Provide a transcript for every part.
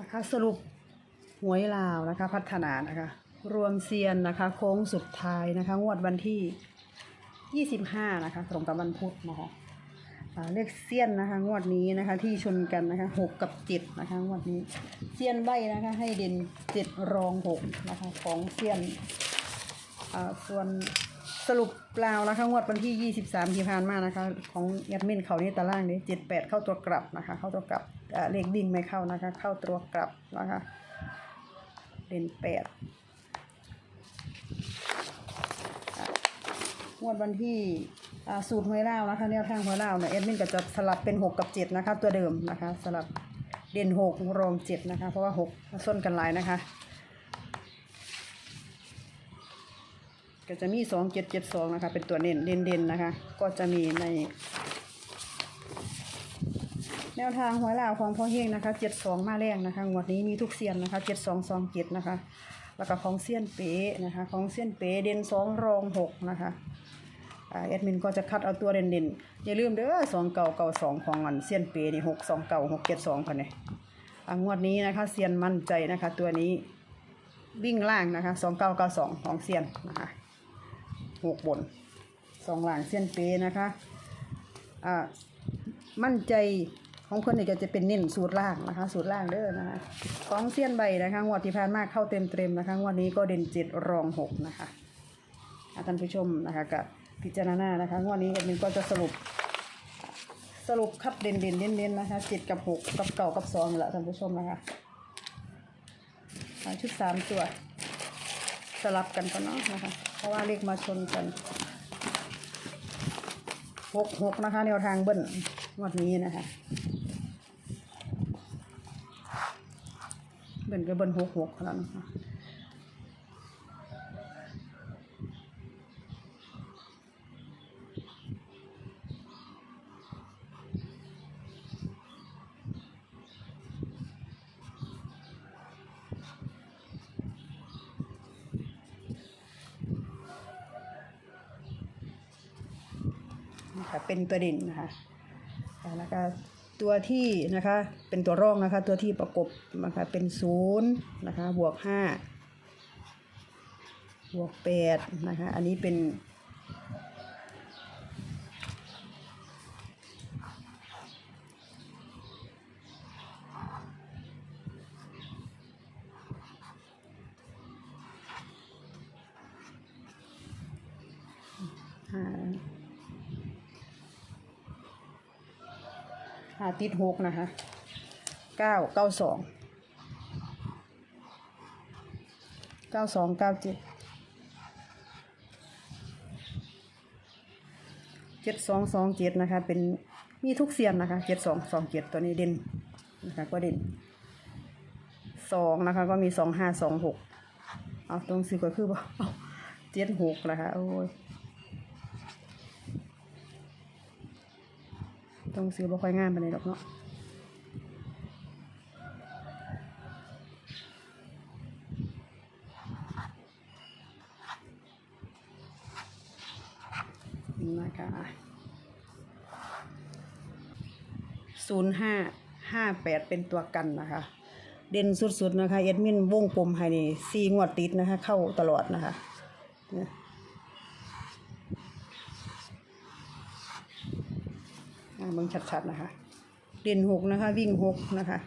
นะคะสรุปหวยลาวนะคะพัฒนานะคะ รวมเซียนนะคะโค้งสุดท้ายนะคะงวดวันที่ 25 นะคะตรงกับวันพุธนะคะอ่าเลขเซียนนะคะ งวดนี้นะคะที่ชนกันนะคะ6กับ7นะคะงวดนี้เซียนใบนะคะ ให้เด่น7รอง6นะคะของเซียนอ่าส่วน สรุปเปล่านะคะงวดวันที่ 23ที่ผ่านมานะคะ ของแอดมินเขานี่ตารางนี้78 เข้าตัวกลับนะคะ เข้าตัวกลับเลขดิ่งไม่เข้านะคะ เข้าตัวกลับนะคะเด่นแปดงวดวันที่สูตรหวยลาวนะคะแนวทางหวยลาวเนี่ยเอ็ดมินก็จะสลับเป็นหกกับเจ็ดนะคะ ตัวเดิมนะคะ สลับเด่นหกรองเจ็ดนะคะ เพราะว่าหกส้นกันหลายนะคะ ก็จะมีสองเจ็ดเจ็ดสองนะคะ เป็นตัวเน้นเด่นเด่นๆนะคะ ก็จะมีใน แนวทางหวยลาวของพ่อเฮงนะคะเจ็ดสองมาแรงนะคะงวดนี้มีทุกเซียนนะคะเจ็ดสองสองเจ็ดนะคะ แล้วก็ของเซียนเป๋นะคะ ของเซียนเป๋เด่นสองรองหกนะคะแอดมินก็จะคัดเอาตัวเด่นเด่นๆอย่าลืมเด้อสองเก่าเก่าสองของมันเซียนเป๋นี่หกสองเก่าหกเจ็ดสองค่ะเนี่ยอ่างวดนี้นะคะเซียนมั่นใจนะคะ ตัวนี้วิ่งล่างนะคะสองเก้าเก้าสองของเซียนนะคะ หกบนสองหล่างเซียนเปนะคะอ่ามั่นใจของเพื่อนนี่ก็จะเป็นเน้นสูตรล่างนะคะสูตรล่างเด้อนะคะของเซียนใบนะคะงวดที่ผ่านมาเข้าเต็มเต็มๆนะคะงวดนี้ก็เด่นเจ็ดรองหกนะคะท่านผู้ชมนะคะกับพิจารณานะคะงวดนี้กันก็จะสรุป สรุปคัดเด่นเด่นเน้นเน้นๆนะคะเจ็ดกับหกกับเก่ากับสองแหละท่านผู้ชมนะคะชุดสามตัว สลับกันก่อนเนาะนะคะ เพราะว่าเลขมาชนกันหกหกนะคะ แนวทางเบิ้ลงวดนี้นะคะ เบิ้ลก็เบิ้ลหกหกแล้วนะคะ คะเป็นตัวเด่นนะคะแล้วก็ตัวที่นะคะเป็นตัวร่องนะคะ ตัวที่ประกบนะคะเป็นศูนย์นะคะบวกห้าบวกแปดนะคะอันนี้เป็นห้าห้าติดหกนะคะเก้าเก้าสองเก้าสองเก้าเจ็ดเจ็ดสองสองเจ็ดนะคะเป็นมีทุกเสียนนะคะเจ็ดสองสองเจ็ดตัวนี้เด่นนะคะก็เด่นสองนะคะก็มีสองห้าสองหกเอาตรงสิก็คือว่าเอาเจ็ดหกนะคะโอ้ย ต้องซื้อบ่ค่อยงามปานใดอกเนาะนะคะศูนย์ห้าห้าแปดเป็นตัวกันนะคะ เด่นสุดๆนะคะ เอ็ดมินวงกลมให้นี่ซีงวดติดนะคะ เข้าตลอดนะคะเนี่ย อ่าเบิ่งชัดๆนะคะเด่นหกนะคะ วิ่งหกนะคะ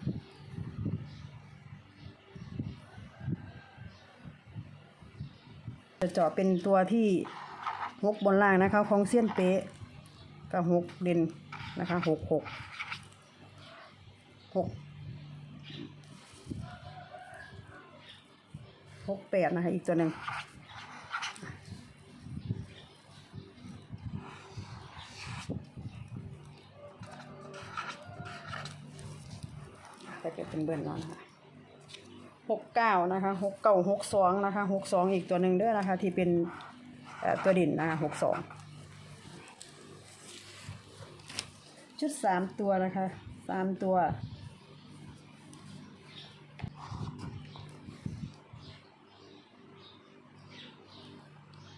จะเจาะเป็นตัวที่หกบนล่างนะคะ ของเส้นเป๊ะกับหกเด่นนะคะหกหกหกหกแปดนะคะ อีกตัวหนึ่ง จะเป็นเบิ้ลแล้วนะคะหกเก้านะคะหกเก้าหกสองนะคะหกสองอีกตัวหนึ่งด้วยนะคะ ที่เป็นตัวดินนะคะหกสองชุดสามตัวนะคะสามตัว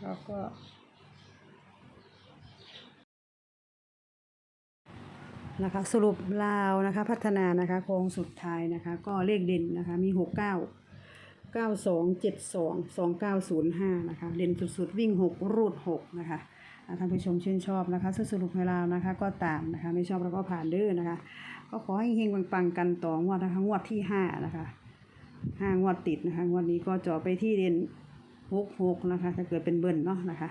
แล้วก็ นะคะสรุปลาวนะคะพัฒนานะคะโค้งสุดท้ายนะคะ ก็เลขเด่นนะคะมีหกเก้าเก้าสองเจ็ดสองสองเก้าศูนย์ห้านะคะเด่นสุดๆวิ่งหกรูดหกนะคะท่านผู้ชมชื่นชอบนะคะสรุปให้เรานะคะก็ตามนะคะไม่ชอบเราก็ผ่านเด้อนะคะ ก็ขอให้เฮงปังๆกันต่องวดนะคะงวดที่ห้านะคะห้างวดติดนะคะงวดนี้ก็จาะไปที่เด่นหกหกนะคะถ้าเกิดเป็นเบิ้ลเนาะนะคะ